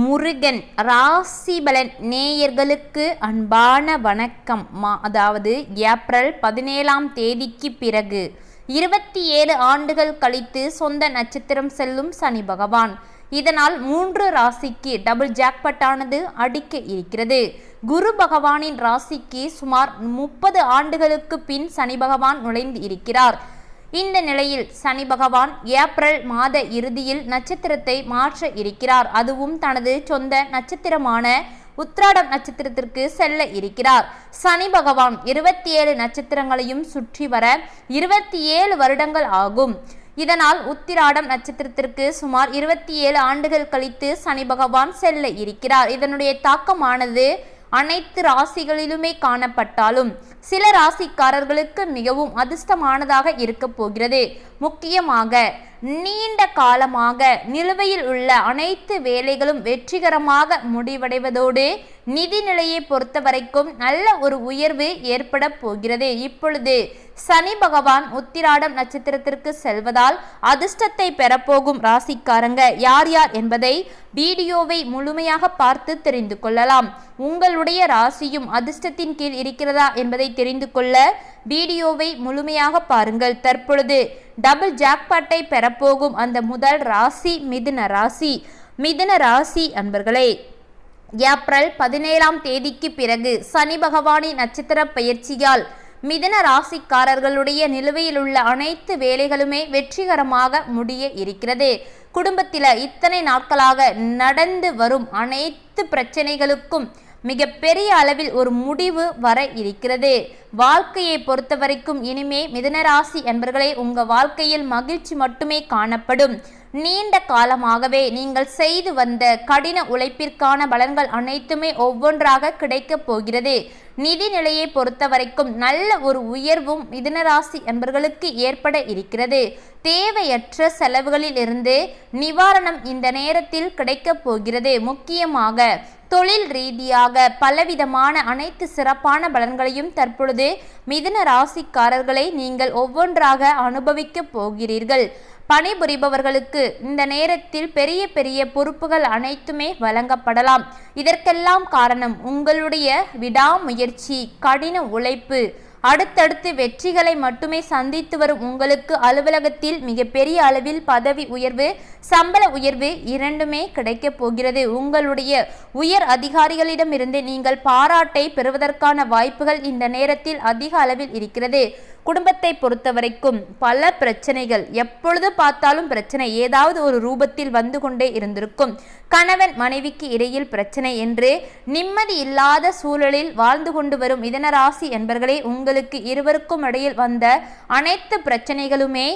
முருகன் ராசிபலன் நேயர்களுக்கு அன்பான வணக்கம். மா அதாவது ஏப்ரல் பதினேழாம் தேதிக்கு பிறகு இருபத்தி ஏழு ஆண்டுகள் கழித்து சொந்த நட்சத்திரம் செல்லும் சனி பகவான். இதனால் மூன்று ராசிக்கு டபுள் ஜாக்பட்டானது அடிக்க இருக்கிறது. குரு பகவானின் ராசிக்கு சுமார் முப்பது ஆண்டுகளுக்கு பின் சனி பகவான் நுழைந்து இருக்கிறார். இந்த நிலையில் சனி பகவான் ஏப்ரல் மாத இறுதியில் நட்சத்திரத்தை மாற்ற இருக்கிறார். அதுவும் தனது சொந்த நட்சத்திரமான உத்ராடம் நட்சத்திரத்திற்கு செல்ல இருக்கிறார். சனி பகவான் இருபத்தி ஏழு நட்சத்திரங்களையும் சுற்றி வர இருபத்தி ஏழு வருடங்கள் ஆகும். இதனால் உத்திராடம் நட்சத்திரத்திற்கு சுமார் இருபத்தி ஏழு ஆண்டுகள் கழித்து சனி பகவான் செல்ல இருக்கிறார். இதனுடைய தாக்கமானது அனைத்து ராசிகளிலுமே காணப்பட்டாலும் சில ராசிக்காரர்களுக்கு மிகவும் அதிர்ஷ்டமானதாக இருக்க போகிறது. முக்கியமாக நீண்ட காலமாக நிலுவையில் உள்ள அனைத்து வேலைகளும் வெற்றிகரமாக முடிவடைவதோடு நிதி நிலையை பொறுத்த வரைக்கும் நல்ல ஒரு உயர்வு ஏற்பட போகிறது. இப்பொழுது சனி பகவான் உத்திராடம் நட்சத்திரத்திற்கு செல்வதால் அதிர்ஷ்டத்தை பெறப்போகும் ராசிக்காரங்க யார் யார் என்பதை வீடியோவை முழுமையாக பார்த்து தெரிந்து கொள்ளலாம். உங்களுடைய ராசியும் அதிர்ஷ்டத்தின் கீழ் இருக்கிறதா என்பதை தெரிந்து கொள்ள வீடியோவை முழுமையாக பாருங்கள். தற்பொழுது டபுள் ஜாக்பாட்டை பெறப்போகும் அந்த முதல் ராசி மிதுன ராசி. மிதுன ராசி அன்பர்களே ஏப்ரல் பதினேழாம் தேதிக்கு பிறகு சனி பகவானின் நட்சத்திர பயிற்சியால் மிதன ராசிக்காரர்களுடைய நிலுவையில் உள்ள அனைத்து வேலைகளுமே வெற்றிகரமாக முடிய இருக்கிறது. குடும்பத்தில் இத்தனை நாட்களாக நடந்து வரும் அனைத்து பிரச்சனைகளுக்கும் மிக பெரிய அளவில் ஒரு முடிவு வர இருக்கிறது. வாழ்க்கையை பொறுத்த வரைக்கும் இனிமே மிதனராசி என்பர்களே உங்கள் வாழ்க்கையில் மகிழ்ச்சி மட்டுமே காணப்படும். நீண்ட காலமாகவே நீங்கள் செய்து வந்த கடின உழைப்பிற்கான பலன்கள் அனைத்துமே ஒவ்வொன்றாக கிடைக்கப் போகிறது. நிதி நிலையை பொறுத்த வரைக்கும் நல்ல ஒரு உயர்வும் மிதுனராசி என்பர்களுக்கு ஏற்பட இருக்கிறது. தேவையற்ற செலவுகளில் இருந்து நிவாரணம் இந்த நேரத்தில் கிடைக்கப் போகிறது. முக்கியமாக தொழில் ரீதியாக பலவிதமான அனைத்து சிறப்பான பலன்களையும் தற்பொழுது மிதுன ராசிக்காரர்களை நீங்கள் ஒவ்வொன்றாக அனுபவிக்கப் போகிறீர்கள். பணிபுரிபவர்களுக்கு இந்த நேரத்தில் பெரிய பெரிய பொறுப்புகள் அனைத்துமே வழங்கப்படலாம். இதற்கெல்லாம் காரணம் உங்களுடைய விடாமுயற்சி கடின உழைப்பு. அடுத்தடுத்து வெற்றிகளை மட்டுமே சந்தித்து வரும் உங்களுக்கு அலுவலகத்தில் மிகப்பெரிய அளவில் பதவி உயர்வு சம்பள உயர்வு இரண்டுமே கிடைக்கப் போகிறது. உங்களுடைய உயர் அதிகாரிகளிடமிருந்து நீங்கள் பாராட்டை பெறுவதற்கான வாய்ப்புகள் இந்த நேரத்தில் அதிக அளவில் இருக்கிறது. குடும்பத்தை பொறுத்த வரைக்கும் பல பிரச்சனைகள் எப்பொழுது பார்த்தாலும் பிரச்சனை ஏதாவது ஒரு ரூபத்தில் வந்து கொண்டே இருந்திருக்கும். கணவன் மனைவிக்கு இடையில் பிரச்சனை என்று நிம்மதி இல்லாத சூழலில் வாழ்ந்து கொண்டு வரும் இதனராசி என்பர்களே உங்களுக்கு இருவருக்கும் இடையில் வந்த அனைத்து பிரச்சனைகளுமே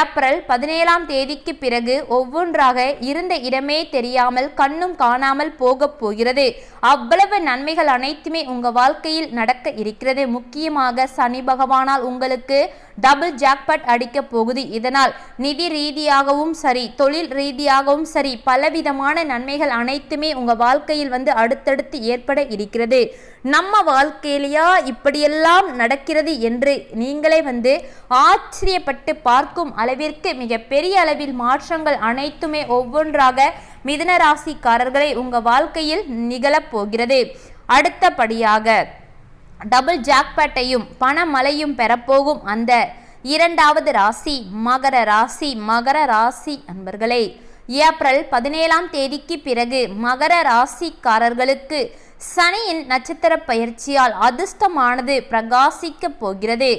ஏப்ரல் பதினேழாம் தேதிக்கு பிறகு ஒவ்வொன்றாக இருந்த இடமே தெரியாமல் கண்ணும் காணாமல் போகப் போகிறது. அவ்வளவு நன்மைகள் அனைத்துமே உங்கள் வாழ்க்கையில் நடக்க இருக்கிறது. முக்கியமாக சனி பகவானால் உங்களுக்கு டபுள் ஜாக்பாட் அடிக்க போகுது. இதனால் நிதி ரீதியாகவும் சரி தொழில் ரீதியாகவும் சரி பலவிதமான நன்மைகள் அனைத்துமே உங்கள் வாழ்க்கையில் வந்து அடுத்தடுத்து ஏற்பட இருக்கிறது. நம்ம வாழ்க்கையிலையா இப்படியெல்லாம் நடக்கிறது என்று நீங்களே வந்து ஆச்சரியப்பட்டு பார்க்கும் அளவிற்கு மிக பெரிய அளவில் மாற்றங்கள் அனைத்துமே ஒவ்வொன்றாக மிதன ராசிக்காரர்களை உங்கள் வாழ்க்கையில் நிகழப் போகிறது. அடுத்தபடியாக டபுள் ஜாக்பேட்டையும் பணமழையும் பெறப்போகும் அந்த இரண்டாவது ராசி மகர ராசி மகர ராசி அன்பர்களே. ஏப்ரல் பதினேழாம் தேதிக்கு பிறகு மகர ராசிக்காரர்களுக்கு சனியின் நட்சத்திர பயிற்சியால் அதிர்ஷ்டமானது பிரகாசிக்கப் போகிறது.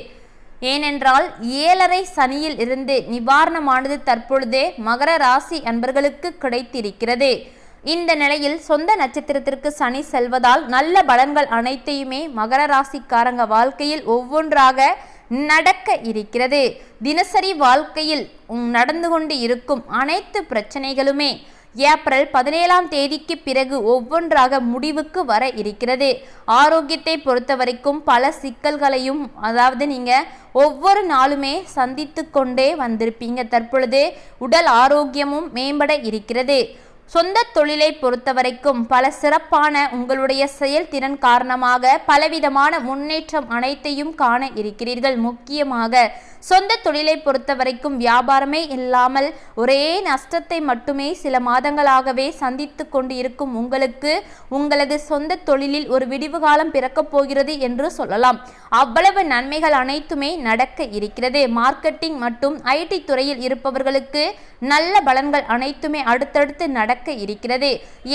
ஏனென்றால் ஏழரை சனியில் இருந்து நிவாரணமானது தற்பொழுதே மகர ராசி அன்பர்களுக்கு கிடைத்திருக்கிறது. இந்த நிலையில் சொந்த நட்சத்திரத்திற்கு சனி செல்வதால் நல்ல பலன்கள் அனைத்தையுமே மகர ராசிக்காரங்க வாழ்க்கையில் ஒவ்வொன்றாக நடக்க இருக்கிறது. தினசரி வாழ்க்கையில் நடந்து கொண்டு இருக்கும் அனைத்து பிரச்சனைகளுமே ஏப்ரல் பதினேழாம் தேதிக்கு பிறகு ஒவ்வொன்றாக முடிவுக்கு வர இருக்கிறது. ஆரோக்கியத்தை பொறுத்த வரைக்கும் பல சிக்கல்களையும் அதாவது நீங்கள் ஒவ்வொரு நாளுமே சந்தித்து கொண்டே வந்திருப்பீங்க. தற்பொழுது உடல் ஆரோக்கியமும் மேம்பட இருக்கிறது. சொந்த தொழிலை பொறுத்தவரைக்கும் பல சிறப்பான உங்களுடைய செயல்திறன் காரணமாக பலவிதமான முன்னேற்றம் அனைத்தையும் காண இருக்கிறீர்கள். முக்கியமாக சொந்த தொழிலை பொறுத்தவரைக்கும் வியாபாரமே இல்லாமல் ஒரே நஷ்டத்தை மட்டுமே சில மாதங்களாகவே சந்தித்து கொண்டு இருக்கும் உங்களுக்கு உங்களது சொந்த தொழிலில் ஒரு விடிவு காலம் பிறக்கப் போகிறது என்று சொல்லலாம். அவ்வளவு நன்மைகள் அனைத்துமே நடக்க இருக்கிறது. மார்க்கெட்டிங் மற்றும் ஐடி துறையில் இருப்பவர்களுக்கு நல்ல பலன்கள் அனைத்துமே அடுத்தடுத்து நட நடக்க இருக்கிறது.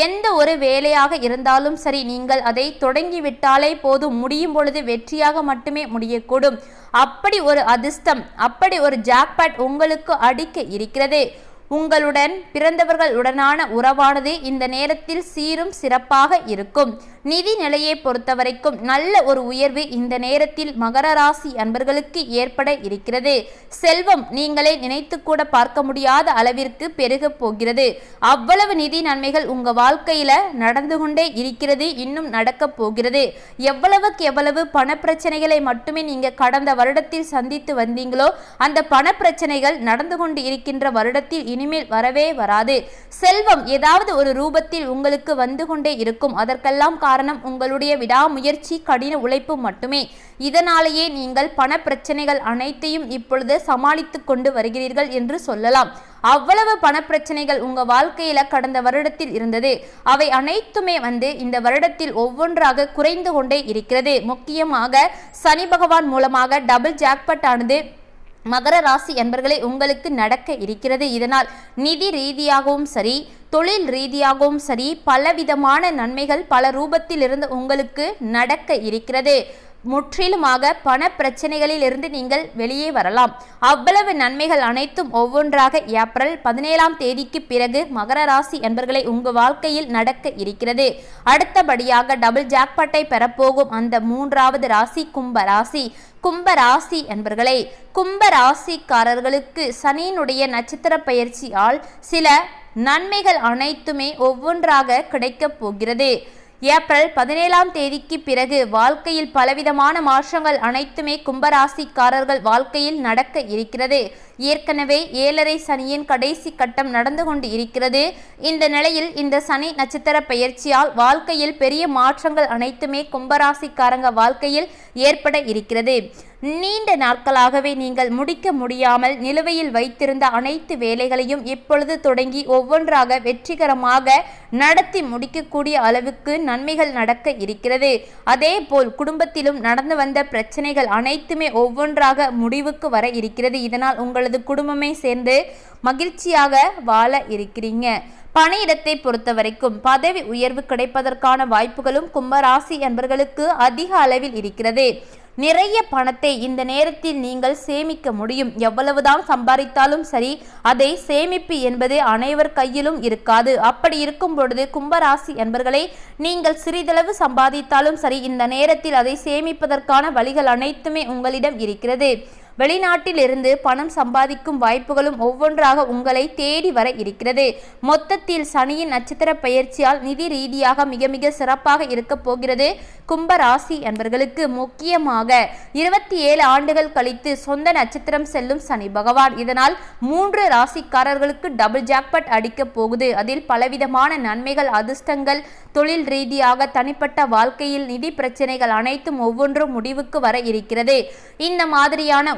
எந்த ஒரு வேலையாக இருந்தாலும் சரி நீங்கள் அதை தொடங்கிவிட்டாலே போதும். முடியும் பொழுது வெற்றியாக மட்டுமே முடியக்கூடும். அப்படி ஒரு அதிர்ஷ்டம் அப்படி ஒரு ஜாக்பாட் உங்களுக்கு அடிக்க இருக்கிறது. உங்களுடன் பிறந்தவர்களுடனான உறவானது இந்த நேரத்தில் சீரும் சிறப்பாக இருக்கும். நிதி நிலையை பொறுத்தவரைக்கும் நல்ல ஒரு உயர்வு இந்த நேரத்தில் மகர ராசி அன்பர்களுக்கு ஏற்பட இருக்கிறது. செல்வம் நீங்களே நினைத்து கூட பார்க்க முடியாத அளவிற்கு பெருகப் போகிறது. அவ்வளவு நிதி நன்மைகள் உங்க வாழ்க்கையில நடந்து கொண்டே இருக்கிறது இன்னும் நடக்கப் போகிறது. எவ்வளவுக்கு எவ்வளவு பண பிரச்சனைகளை மட்டுமே நீங்க கடந்த வருடத்தில் சந்தித்து வந்தீங்களோ அந்த பண பிரச்சனைகள் நடந்து கொண்டு இருக்கின்ற வருடத்தில் இனிமேல் வரவே வராது. செல்வம் ஏதாவது ஒரு ரூபத்தில் உங்களுக்கு வந்து கொண்டே இருக்கும். அதற்கெல்லாம் காரணம் உங்களுடைய விடாமுயற்சி கடின உழைப்பு மட்டுமே. இதனாலேயே நீங்கள் பண பிரச்சனைகள் அனைத்தையும் இப்பொழுது சமாளித்து கொண்டு வருகிறீர்கள் என்று சொல்லலாம். அவ்வளவு பண பிரச்சனைகள் உங்க வாழ்க்கையில கடந்த வருடத்தில் இருந்தது. அவை அனைத்துமே வந்து இந்த வருடத்தில் ஒவ்வொன்றாக குறைந்து கொண்டே இருக்கிறது. முக்கியமாக சனி பகவான் மூலமாக டபுள் ஜாக்பட் ஆனது மகர ராசி என்பர்களே உங்களுக்கு நடக்க இருக்கிறது. இதனால் நிதி ரீதியாகவும் சரி தொழில் ரீதியாகவும் சரி பலவிதமான நன்மைகள் பல ரூபத்தில் இருந்து உங்களுக்கு நடக்க இருக்கிறது. முற்றிலுமாக பண பிரச்சனைகளில் இருந்து நீங்கள் வெளியே வரலாம். அவ்வளவு நன்மைகள் அனைத்தும் ஒவ்வொன்றாக ஏப்ரல் பதினேழாம் தேதிக்கு பிறகு மகர ராசி என்பர்களை உங்கள் வாழ்க்கையில் நடக்க இருக்கிறது. அடுத்தபடியாக டபுள் ஜாக்பாட்டை பெறப்போகும் அந்த மூன்றாவது ராசி கும்ப ராசி. கும்ப ராசி என்பர்களே கும்ப ராசிக்காரர்களுக்கு சனியினுடைய நட்சத்திர பயிற்சியால் சில நன்மைகள் அனைத்துமே ஒவ்வொன்றாக கிடைக்கப் போகிறது. ஏப்ரல் பதினேழாம் தேதிக்கு பிறகு வாழ்க்கையில் பலவிதமான மாற்றங்கள் அனைத்துமே கும்பராசிக்காரர்கள் வாழ்க்கையில் நடக்க இருக்கிறது. ஏற்கனவே ஏழரை சனியின் கடைசி கட்டம் நடந்து கொண்டு இருக்கிறது. இந்த நிலையில் இந்த சனி நட்சத்திர பயிற்சியால் வாழ்க்கையில் பெரிய மாற்றங்கள் அனைத்துமே கும்பராசிக்காரங்க வாழ்க்கையில் ஏற்பட இருக்கிறது. நீண்ட நாட்களாகவே நீங்கள் முடிக்க முடியாமல் நிலுவையில் வைத்திருந்த அனைத்து வேலைகளையும் இப்பொழுது தொடங்கி ஒவ்வொன்றாக வெற்றிகரமாக நடத்தி முடிக்கக்கூடிய அளவுக்கு நன்மைகள் நடக்க இருக்கிறது. அதே போல் குடும்பத்திலும் நடந்து வந்த பிரச்சனைகள் அனைத்துமே ஒவ்வொன்றாக முடிவுக்கு வர இருக்கிறது. இதனால் உங்களது குடும்பமே சேர்ந்து மகிழ்ச்சியாக வாழ இருக்கிறீங்க. பணியிடத்தை பொறுத்த வரைக்கும் பதவி உயர்வு கிடைப்பதற்கான வாய்ப்புகளும் கும்பராசி என்பர்களுக்கு அதிக அளவில் இருக்கிறது. நிறைய பணத்தை இந்த நேரத்தில் நீங்கள் சேமிக்க முடியும். எவ்வளவுதான் சம்பாதித்தாலும் சரி அதை சேமிப்பு என்பது அனைவர் கையிலும் இருக்காது. அப்படி இருக்கும் பொழுது கும்பராசி என்பர்களை நீங்கள் சிறிதளவு சம்பாதித்தாலும் சரி இந்த நேரத்தில் அதை சேமிப்பதற்கான வழிகள் அனைத்துமே உங்களிடம் இருக்கிறது. வெளிநாட்டில் இருந்து பணம் சம்பாதிக்கும் வாய்ப்புகளும் ஒவ்வொன்றாக உங்களை தேடி வர இருக்கிறது. மொத்தத்தில் சனியின் நட்சத்திர பயிற்சியால் நிதி ரீதியாக மிக மிக சிறப்பாக இருக்க போகிறது. கும்ப ராசி என்பர்களுக்கு முக்கியமாக இருபத்தி ஏழு ஆண்டுகள் கழித்து சொந்த நட்சத்திரம் செல்லும் சனி பகவான். இதனால் மூன்று ராசிக்காரர்களுக்கு டபுள் ஜாக்பட் அடிக்க போகுது. அதில் பலவிதமான நன்மைகள் அதிர்ஷ்டங்கள் தொழில் ரீதியாக தனிப்பட்ட வாழ்க்கையில் நிதி பிரச்சனைகள் அனைத்தும் ஒவ்வொன்றும் முடிவுக்கு வர இருக்கிறது. இந்த மாதிரியான